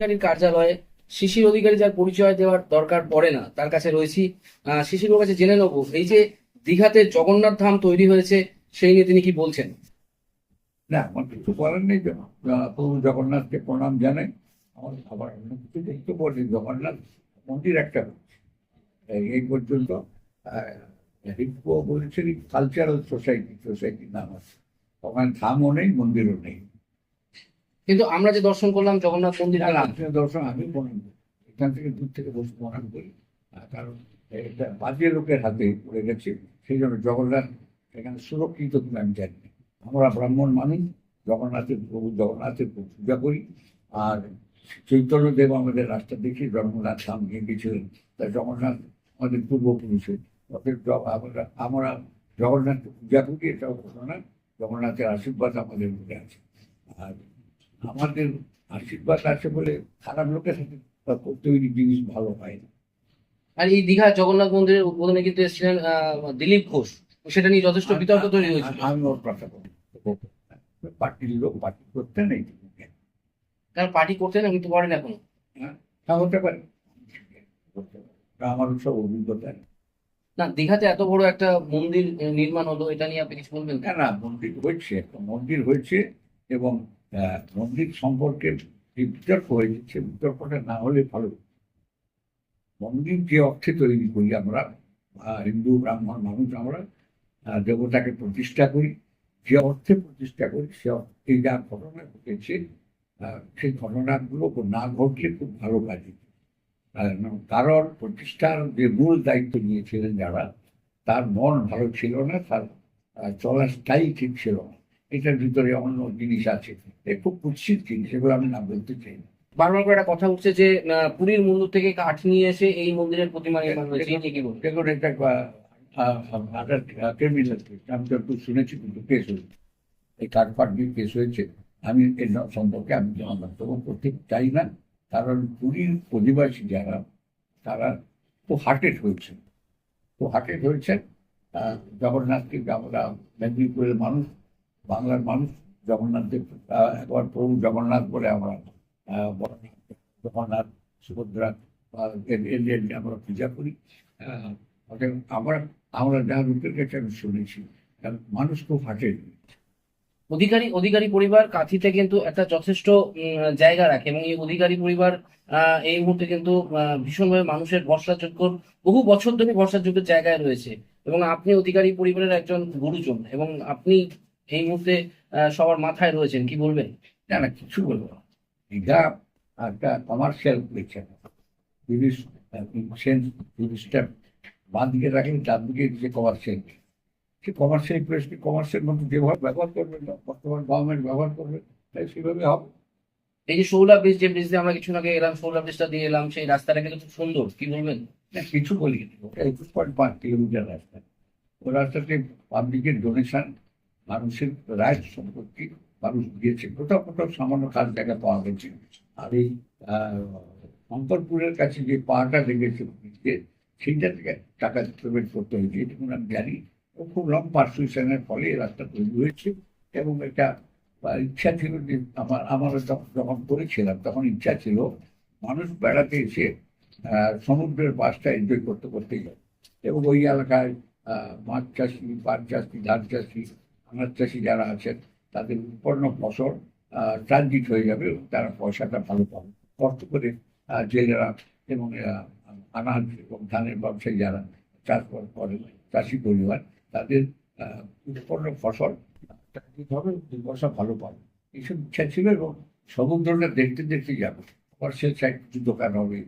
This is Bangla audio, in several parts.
অধিকারীর কার্যালয়ে শিশির অধিকারী যার পরিচয় দেওয়ার দরকার পড়ে না, তার কাছে রয়েছি। শিশির কাছে জেনে নেব, এই যে দীঘাতে জগন্নাথ ধাম তৈরি হয়েছে, সেই নিয়ে তিনি কি বলছেন? না, আমার কিছু করার নেই প্রভু জগন্নাথকে প্রণাম জানাই। আমার আবার অন্য কিছু দেখতে পারি জগন্নাথ মন্দির একটা। এই- পর্যন্ত হিপকো বলেছে কালচারাল সোসাইটি সোসাইটির নাম আছে। ওখানে ধামও নেই, মন্দিরও নেই। কিন্তু আমরা যে দর্শন করলাম জগন্নাথ মন্দির দর্শন আমি এখান থেকে দূর থেকে বসে প্রণাম করি। কারণ এটা বাজে লোকের হাতে পড়ে গেছে সেই জন্য জগন্নাথ এখানে সুরক্ষিত কিনা আমি জানি। আমরা ব্রাহ্মণ মানুষ, জগন্নাথের প্রভু জগন্নাথের পূজা করি। আর চৈতন্যদেব আমাদের রাস্তা দেখিয়ে জগন্নাথ ধাম নিয়ে গেছিলেন তাই জগন্নাথ আমাদের পূর্বপুরুষের অতএব আমরা আমরা জগন্নাথকে পূজা করি, এটাও ঘটনা। জগন্নাথের আশীর্বাদ আমাদের মধ্যে আছে। আর আমাদের আশীর্বাদ আছে বলে খারাপ লোকের সাথে তৈরি জিনিস ভালো হয় না। আর এই দীঘা জগন্নাথ মন্দিরের উদ্বোধনে কিন্তু এসেছিলেন দিলীপ ঘোষ। সেটা নিয়ে যথেষ্ট বিতর্ক তৈরি হয়েছিল। আমি ওর কথা বলি পার্টির লোক পার্টি করতে নেই। কারণ পার্টি করতে না কিন্তু করেন এখন। তা হতে পারে। আমার সব অভিজ্ঞতা। না দীঘাতে এত বড় একটা মন্দির নির্মাণ হলো এটা নিয়ে আপনি কিছু বলবেন? না না মন্দির হয়েছে একটা মন্দির হয়েছে এবং মন্দির সম্পর্কে বিতর্ক হয়েছে সে বিতর্কটা না হলে ভালো। মন্দির যে অর্থে তৈরি করি আমরা হিন্দু, ব্রাহ্মণ মানুষ আমরা দেবতাকে প্রতিষ্ঠা করি, যে অর্থে প্রতিষ্ঠা করি, সে অর্থে যা ঘটনা ঘটেছে সেই ঘটনাগুলো না ঘটলে খুব ভালো কাজে কারণ প্রতিষ্ঠার যে মূল দায়িত্ব নিয়েছিলেন যারা, তার মন ভালো ছিল না, তার চলার স্টাইল ঠিক ছিল না। এটার ভিতরে অন্য জিনিস আছে। খুব কুৎসিত জিনিস, এগুলো আমি না বলতে চাই না। বারবার করে একটা কথা উঠছে যে পুরীর মন্দির থেকে কাঠ নিয়ে এসে এই মন্দিরের প্রতিমা নির্মাণ হয়েছে কি দেখুন, এটা ক্রিমিনাল আমি তো একটু শুনেছি, কিন্তু কেস হয়েছে। এই কাঠপাট নিয়ে কেস হয়েছে। আমি এর সম্পর্কে আমি কোনো মন্তব্য করতে চাই না। কারণ পুরীর অধিবাসী যারা, তারা খুব হার্টেড হয়েছে খুব হার্টেড হয়েছে জগন্নাথকে আমরা মেদিনীপুরের মানুষ বাংলার মানুষ জগন্নাথদেব আহ, একবার প্রভু জগন্নাথ বলে আমরা জগন্নাথ সুভদ্রা আমরা পূজা করি। আমরা আমরা যা কাছে আমি শুনেছি মানুষ খুব হার্টেড অধিকারী অধিকারী পরিবার কাঁথিতে কিন্তু একটা যথেষ্ট জায়গা রাখে এবং এই অধিকারী পরিবার এই মুহূর্তে কিন্তু ভীষণভাবে মানুষের ভরসাযোগ্য বহু বছর ধরে ভরসাযোগ্য জায়গায় রয়েছে। এবং আপনি অধিকারী পরিবারের একজন গুরুজন এবং আপনি এই মুহূর্তে সবার মাথায় রয়েছেন কি বলবেন? না না কিছু বলব না। দীঘা একটা কমার্শিয়াল প্লেস তিরিশ সেন্স বাঁ দিকে রাখলে চার দিকে যে কমার্শিয়াল সে কমার্শিয়াল প্লেসকে কমার্শিয়াল মধ্যে যেভাবে ব্যবহার করবেন না বর্তমান গভর্নমেন্ট ব্যবহার করবে তাই সেভাবে হবে। এই যে শৌলা ব্রিজ যে ব্রিজ দিয়ে আমরা কিছু আগে এলাম শৌলা ব্রিজটা দিয়ে এলাম সেই রাস্তাটা কিন্তু খুব সুন্দর কি বলবেন? না কিছু বলি ওটা একুশ পয়েন্ট পাঁচ কিলোমিটার রাস্তা। ও রাস্তাতে পাবলিকের ডোনেশন মানুষের রাইট সম্পত্তি মানুষ দিয়েছে কোথাও কোথাও সামান্য কাজ জায়গা পাওয়া গেছে। আর এই শঙ্করপুরের কাছে যে পাটা লেগেছে সেইটা থেকে টাকা পেমেন্ট করতে হয়েছে। এটুকু আমি জানি ও খুব লং পারসুয়েশনের ফলে এই রাস্তা তৈরি হয়েছে এবং এটা ইচ্ছা ছিল যে আমার, আমারও যখন করেছিলাম, তখন ইচ্ছা ছিল মানুষ বেড়াতে এসে সমুদ্রের পাশটা এনজয় করতে করতে যায় এবং ওই এলাকায় মাছ চাষি, পাট চাষি, ধান চাষি আনাজ চাষি যারা আছেন, তাদের উৎপন্ন ফসল ট্রানজিট হয়ে যাবে তারা পয়সাটা ভালো পাবে। কষ্ট করে জেলেরা এবং আনাজ এবং ধানের ব্যবসায়ী যারা চাষবাস করে চাষি পরিবার, তাদের উৎপন্ন ফসল ট্রানজিট হবে দুই পয়সা ভালো পাবে। এইসব ইচ্ছা ছিল এবং সমুদ্রটা দেখতে দেখতে যাবে। কমার্শিয়াল সাইড দোকান হবে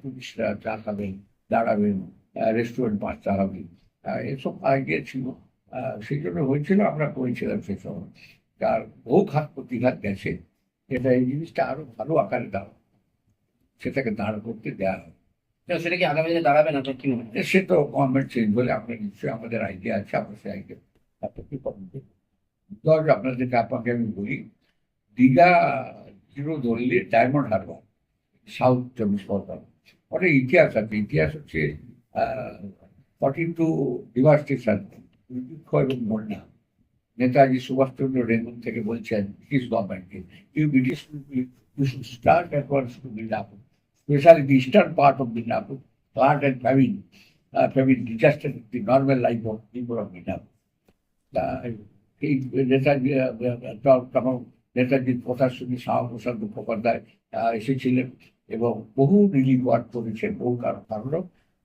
টুরিস্টরা চা খাবেন দাঁড়াবেন রেস্টুরেন্ট পাঁচটা হবে এসব আইডিয়া ছিল। সেই জন্য হয়েছিল আমরা করেছিলাম সে সময়। তার বহু ঘাত প্রতিঘাত গেছে। এটা এই জিনিসটা আরও ভালো আকারে দাঁড়াবে সেটাকে দাঁড় করতে দেওয়া হবে সেটা কি আগামী দিনে দাঁড়াবে না? কি মনে সে তো গভর্নমেন্ট চেঞ্জ বলে আমরা নিশ্চয়ই আমাদের আইডিয়া আছে আমরা সেই আইডিয়া আপনার কি করবেন ধর আপনাদেরকে আপনাকে আমি বলি দীঘা জিরো ধরলে ডায়মন্ড হারবার সাউথ চব্বিশ পরগনা। অনেক ইতিহাস আছে ইতিহাস হচ্ছে ফর্টি টু ডিভাস্টেশন দুর্ভিক্ষ এবং বন্যা নেতাজি সুভাষচন্দ্র রেঙ্গুন থেকে বলছেন ব্রিটিশ গভর্নমেন্টকে you British should start at once to Midnapur, especially the eastern part of Midnapur, flood and famine, uh, famine disaster, the normal life of people of তা এই নেতাজি তখন নেতাজির কথা শুনে শ্যামাপ্রসাদ মুখোপাধ্যায় এসেছিলেন এবং বহু রিলিফ ওয়ার্ক করেছেন বহু কারণ। কারণ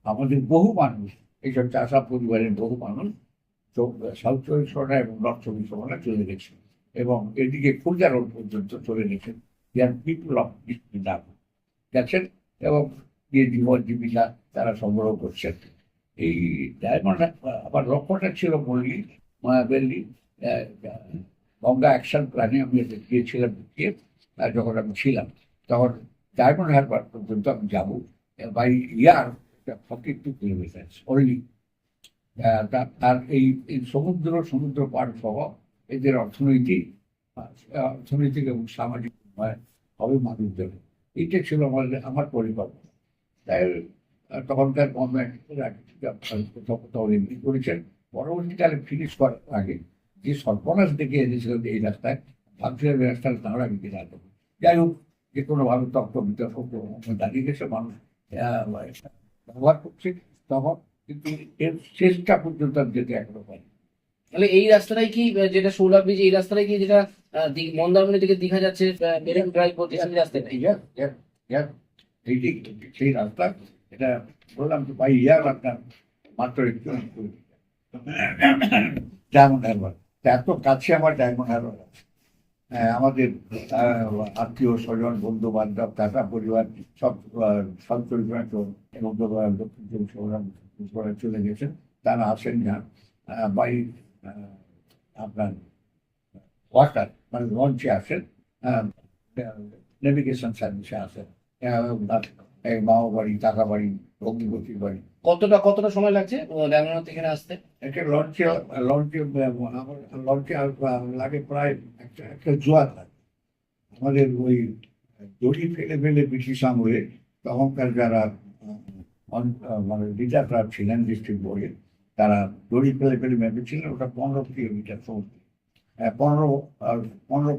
আমাদের বহু মানুষ এইসব চাষা পরিবারের বহু মানুষ তো সাউথ চব্বিশ পরগনা এবং নর্থ চব্বিশ পরগনা চলে গেছে। এবং এদিকে খুলজা রোড পর্যন্ত চলে গেছেন ইয়ার পিপুল অফ নাম গেছেন এবং যে জীবন জীবিকা তারা সংগ্রহ করছেন। এই ডায়মন্ড আমার লক্ষ্যটা ছিল বললি বেললি গঙ্গা অ্যাকশন প্ল্যানে আমি গিয়েছিলাম গিয়ে যখন আমি ছিলাম, তখন ডায়মন্ড হারবার পর্যন্ত আমি যাব। By air forty two kilometre only আর এই সমুদ্র সমুদ্র পার সহ এদের অর্থনৈতিক অর্থনৈতিক এবং সামাজিক হবে মানুষদের। এইটা ছিল আমার আমার পরিকল্পনা। তাই তখনকার গভর্নমেন্ট তখন এমনি করেছেন। পরবর্তীকালে ফিনিশ করার আগে যে সর্বনাশ দেখে এনেছিলেন এই রাস্তায় ভাবছিলেন এই রাস্তার দাঁড়া বিকে যাবে যাই হোক, যে কোনোভাবে তর্ক বিতর্ক দাঁড়িয়ে গেছে, মানুষ ব্যবহার করছে, তখন কিন্তু এর শেষটা পর্যন্ত আমি যেতে এখনও পাই তাহলে এই রাস্তাটাই কি যেটা সৌলাভ ব্রিজ এই রাস্তাটাই কি যেটা মন্দারমণি থেকে দীঘা যাচ্ছে মেরিন ড্রাইভ করতে রাস্তাটাই? Yes, yes, yes. সেই রাস্তা এটা বললাম তো ভাই ইয়ার আপনার মাত্র একটু ডায়মন্ড হারবার এত কাছে আমার ডায়মন্ড হারবার আছে। হ্যাঁ, আমাদের আত্মীয় স্বজন বন্ধু বান্ধব টাটা পরিবার সব পরিবার এবং দক্ষিণ চব্বিশ পরে চলে গেছেন তারা আসেন না বাই আপনার ওয়াটার মানে লঞ্চে আসেন নেভিগেশন সার্ভিসে আসেন মামা বাড়ি টাকা বাড়ি অগ্নিপতি বাড়ি কতটা কতটা সময় লাগছে? ডায়মন্ড থেকে আসতে? একটা লঞ্চে লঞ্চে আমার লঞ্চে লাগে প্রায় একটা একটা জোয়ার লাগে। আমাদের ওই দড়ি ফেলে ফেলে ব্রিটিশ আমলে তখনকার যারা মানে লিডাররা ছিলেন ডিস্ট্রিক্ট বোর্ডে তারা দড়ি ফেলে ফেলে মেপেছিলেন ওটা পনেরো কিলোমিটার সমুদ্র আহ, পনেরো পনেরো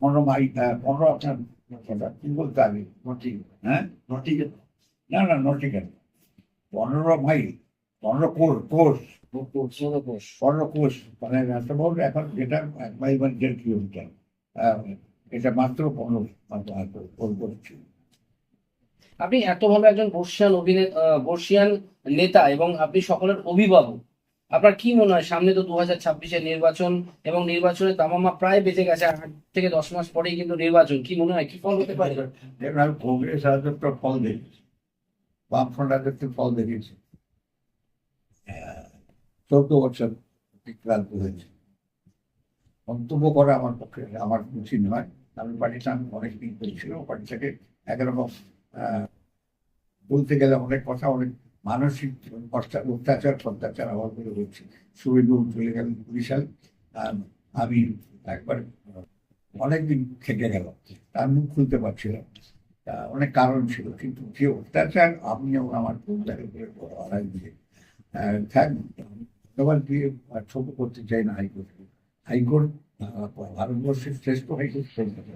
পনেরো মাইল পনেরো আপনার কি বলতে হবে হ্যাঁ? না না নটিকেন পনেরো মাইল পনেরো কোষ কোষ। পনেরো কোষ। পনেরো কোষ মানে এখন যেটা এক মাইল মানে দেড় কিলোমিটার এটা মাত্র পনেরো করছি। আপনি এত ভালো একজন বর্ষিয়ান অভিনেতা বর্ষিয়ান নেতা এবং আপনি সকলের অভিভাবক আপনার কি মনে হয়? সামনে তো দু হাজার ছাব্বিশের নির্বাচন এবং নির্বাচনের তামামা প্রায় বেঁচে গেছে আট থেকে দশ মাস পরেই কিন্তু নির্বাচন কি মনে হয়? কি ফল হতে পারে? দেখুন আমি কংগ্রেস রাজত্বের ফল দেখেছি বামফ্রন্ট রাজত্বের ফল দেখেছি চোদ্দ বছর অতিক্রান্ত হয়েছে। মন্তব্য করা আমার পক্ষে আমার উচিত নয়। আমি পার্টিটা আমি করেছিলাম পার্টিটাকে একরকম আহ, বলতে গেলে অনেক কথা, অনেক মানসিক অত্যাচার অত্যাচার আমার করে হচ্ছে। শুভেন্দু চলে গেলেন সাল আমি একবার অনেকদিন থেকে গেল তার মুখ খুলতে পারছিলাম অনেক কারণ ছিল, কিন্তু যে অত্যাচার আমি এবং আমার পরিবারের উপরে আড়াই দিয়ে থ্যাংক ধন্যবাদ দিয়ে ছোট করতে চাই না হাইকোর্ট। হাইকোর্ট ভারতবর্ষের শ্রেষ্ঠ হাইকোর্ট কলকাতা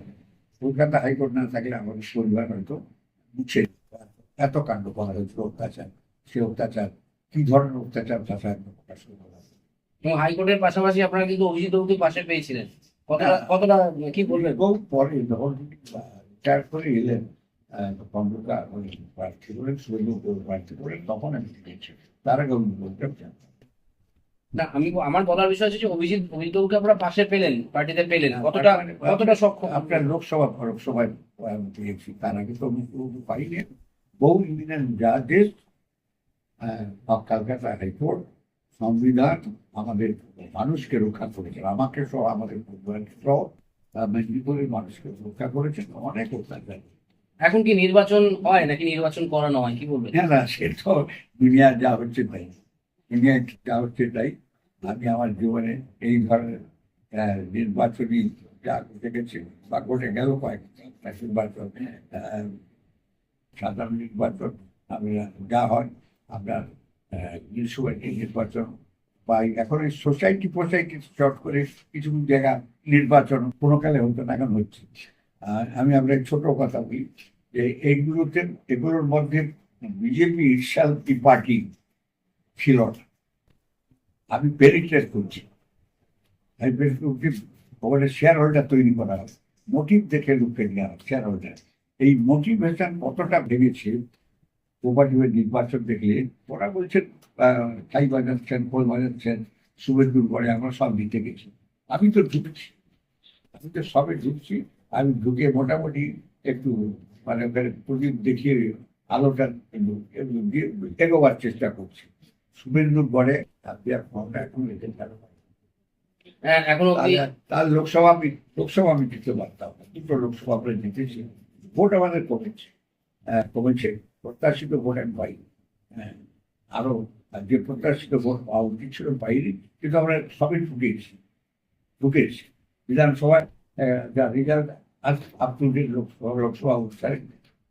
কলকাতা হাইকোর্ট না থাকলে আমাদের পরিবার হয়তো মুছে এত কাণ্ড করা হয়েছিল অত্যাচার সে অত্যাচার কি ধরনের অত্যাচার ভাষা একদম প্রকাশ করা। এবং হাইকোর্টের পাশাপাশি আপনারা কিন্তু অভিজিৎ বাবুকে পাশে পেয়েছিলেন কতটা। কতটা কি বলবেন এবং পরে যখন রিটায়ার করে এলেন কম্পিউটার প্রার্থী করেন সুইলু প্রার্থী করেন তখন আমি দেখেছি তার আগে জানতাম না আমি আমার বলার বিষয় হচ্ছে যে অভিজিৎ অভিজিৎ বাবুকে আপনারা পাশে পেলেন পার্টিতে পেলেন। কতটা কতটা সক্ষম আপনার লোকসভা পেয়েছি তার আগে তো পাইনি। বহু ইমিনেন্ট জাজেস কলকাতা হাইকোর্ট সংবিধান আমাদের মানুষকে রক্ষা করেছেন আমাকে সহ আমাদের সহ মেদিনীপুরের মানুষকে রক্ষা করেছেন অনেক অত্যাচার। এখন কি নির্বাচন হয় নাকি নির্বাচন করানো হয়? কি বলবেন? না না সে তো দুনিয়া যা হচ্ছে তাই। দুনিয়া যা হচ্ছে তাই আমি আমার জীবনে এই ধরনের নির্বাচনী যা গেছে বা ঘটে গেল কয়েক নির্বাচন সাধারণ নির্বাচন যা হয়, আপনার নির্বাচন, বা এখন এই সোসাইটি ফোসাইটি চট করে কিছু কিছু জায়গা নির্বাচন, কোনো কালে হতো না, এখন হচ্ছে। আমি আমরা ছোট কথা বলি যে এইগুলোতে, এগুলোর মধ্যে বিজেপি কি পার্টি ছিল না আমি পেরিট্রেস করছি। আমি পেরিট্রেস ওখানে শেয়ার হোল্ডার তৈরি করা হয় মোটিভ দেখে লোককে নেওয়া শেয়ার হোল্ডার এই মোটিভেশন কতটা ভেবেছে কোপারেটিভের নির্বাচন দেখলে, ওরা বলছেন ছাই বাজাচ্ছেন খোল বাজাচ্ছেন শুভেন্দুর পরে আমরা সব দিতে গেছি। আমি তো ঢুকছি। আমি তো সবে ঢুকছি। আমি ঢুকে মোটামুটি একটু মানে প্রদীপ দেখিয়ে আলোটা এগোবার চেষ্টা করছি। শুভেন্দুর পরে এখন রেখে হ্যাঁ, তার- লোকসভা লোকসভা আমি দিতে পারতাম দুটো লোকসভা আমরা জিতেছি ভোট আমাদের কমেছে। হ্যাঁ, কমেছে। প্রত্যাশিত ভোট আমি পাই হ্যাঁ, আরও যে প্রত্যাশিত ভোট পাওয়া উচিত ছিল পাইনি কিন্তু আমরা সবই ঢুকেছি। ঢুকেছি। বিধানসভায় যা রেজাল্ট আজ up to date Lok Sabha Lok Sabha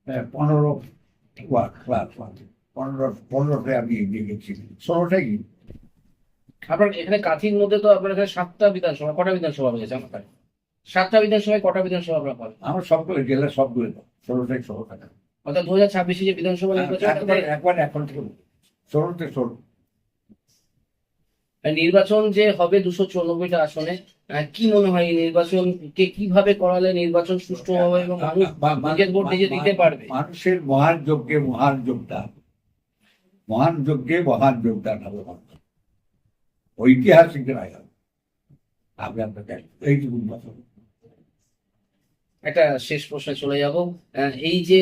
আহ, পনেরো ক্লাস পনেরো পনেরোটায় আমি এগিয়ে গেছি ষোলোটাই আপনার এখানে কাঁথির মধ্যে তো আপনার এখানে সাতটা বিধানসভা কটা বিধানসভা কাছে? সাতটা বিধানসভায় কটা বিধানসভা আপনার পাবেন আমার সবগুলো জেলা সবগুলো ষোলোটাই ষোলো অর্থাৎ দু হাজার ছাব্বিশে যে বিধানসভা নির্বাচন একবার এখন থেকে ষোলোতে ষোলো। নির্বাচন যে হবে দুশো চুরানব্বইটা আসনে কি মনে হয় এই নির্বাচনকে কীভাবে করালে নির্বাচন সুষ্ঠু হবে এবং মানুষ ভোট দিতে পারবে? মানুষের মহান যজ্ঞে মহান যোগদান। মহান যজ্ঞে মহান যোগদান হবে ঐতিহাসিক রায় হবে। আমি আপনাকে এইটুকু কথা একটা শেষ প্রশ্নে চলে যাব। এই যে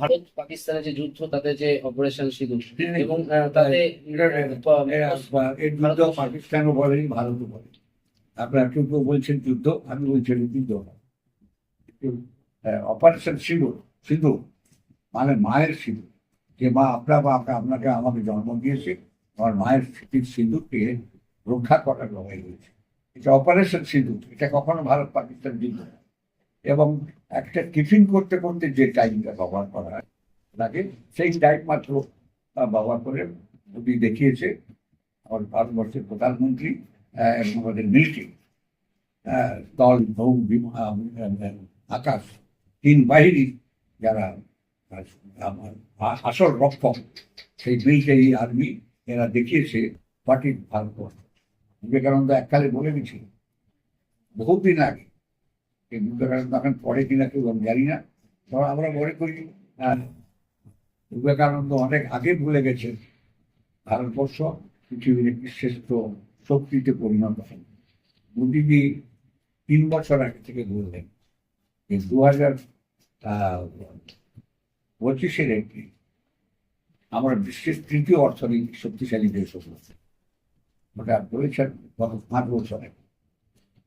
ভারত পাকিস্তানের যে যুদ্ধ তাদের যে অপারেশন সিঁদুর এবং তাতে পাকিস্তানও বলেনি ভারতও বলে আপনারা কেউ কেউ বলছেন যুদ্ধ আমি বলছি যুদ্ধ অপারেশন সিঁদুর সিঁদুর মানে মায়ের সিঁদুর। যে মা আপনার বা আপনা- আপনাকে আমাকে জন্ম দিয়েছে, আমার মায়ের স্মৃতির সিঁদুরকে রক্ষা করার লড়াই হয়েছে এটা অপারেশন সিঁদুর, এটা কখনো ভারত পাকিস্তান যুদ্ধ না। এবং একটা টিফিন করতে করতে যে টাইমটা ব্যবহার করা হয় লাগে, সেই টাইম মাত্র ব্যবহার করে মোদী দেখিয়েছে আমার ভারতবর্ষের প্রধানমন্ত্রী এবং আমাদের মিলিটারি দল, নৌ আকাশ, তিন বাহিনী যারা আসল রক্ষক সেই মিলিটারি আর্মি এরা দেখিয়েছে পার্টির ভারতবর্ষ। বিবেকানন্দ এককালে বলে গেছিল বহুদিন আগে। এই বিবেকানন্দ এখন পরে কিনা কেউ আমি জানি না তবে আমরা মনে করি আহ, বিবেকানন্দ অনেক আগে ভুলে গেছেন ভারতবর্ষ পৃথিবীর একটি শ্রেষ্ঠ শক্তিতে পরিণত হয় মোদীজি তিন বছর আগে থেকে বললেন দু হাজার পঁচিশের একটি আমরা বিশ্বের তৃতীয় অর্থনৈতিক শক্তিশালী দেশ হব ওটা বলেছেন গত পাঁচ বছর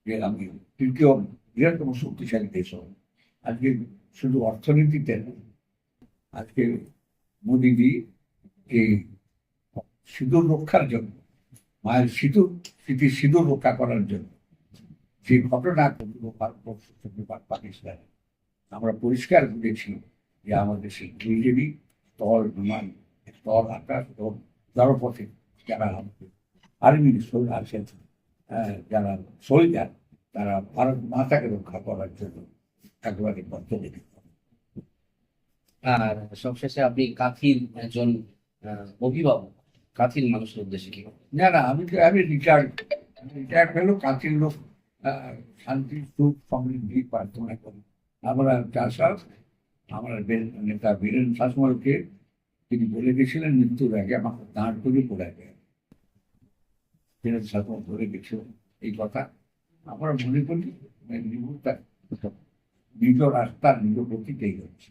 যে আমি তৃতীয় বৃহত্তম শক্তিশালী দেশ হব আজকে শুধু অর্থনীতিতে না, আজকে মোদীজি এই সিঁদুর রক্ষার জন্য মায়ের সিঁদুর স্মৃতি সিঁদুর রক্ষা করার জন্য সেই ঘটনা পাকিস্তানে আমরা পরিষ্কার বুঝেছি। যে আমাদের সেই বিজেপি স্থল বিমান স্থল আকাশ এবং জলপথে যারা আমাদের আর্মি আছেন আহ, যারা সোলজার তারা ভারত মাতাকে রক্ষা করার জন্য একেবারে বদ্ধপরিকর। আর সবশেষে আপনি কাঁথির একজন অভিভাবক কাঁথির মানুষের উদ্দেশ্যে কি? না না আমি তো আমি রিটায়ার্ড রিটায়ার্ড হলেও কাছের লোক আহ, শান্তি সুখ সমৃদ্ধি প্রার্থনা করি। আমরা চাষাস আমরা নেতা বীরেন শাসমলকে তিনি বলে গেছিলেন মৃত্যুর আগে আমাকে দাঁড় করে পড়ে গেছে বীরেন শাসমল বলে গেছিলেন এই কথা আমরা মনে করি নিজ রাস্তা নিজ গতিতেই হচ্ছে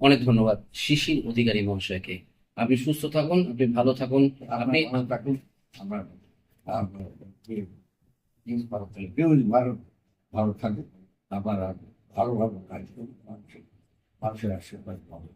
অনেক ধন্যবাদ শিশির অধিকারী মহাশয়কে আপনি সুস্থ থাকুন আপনি ভালো থাকুন আপনি থাকুন আমরা ভারত ভালো থাকে আবার ভালো ভালো কাজ করুন মানুষের মানুষের আশীর্বাদ পাবো।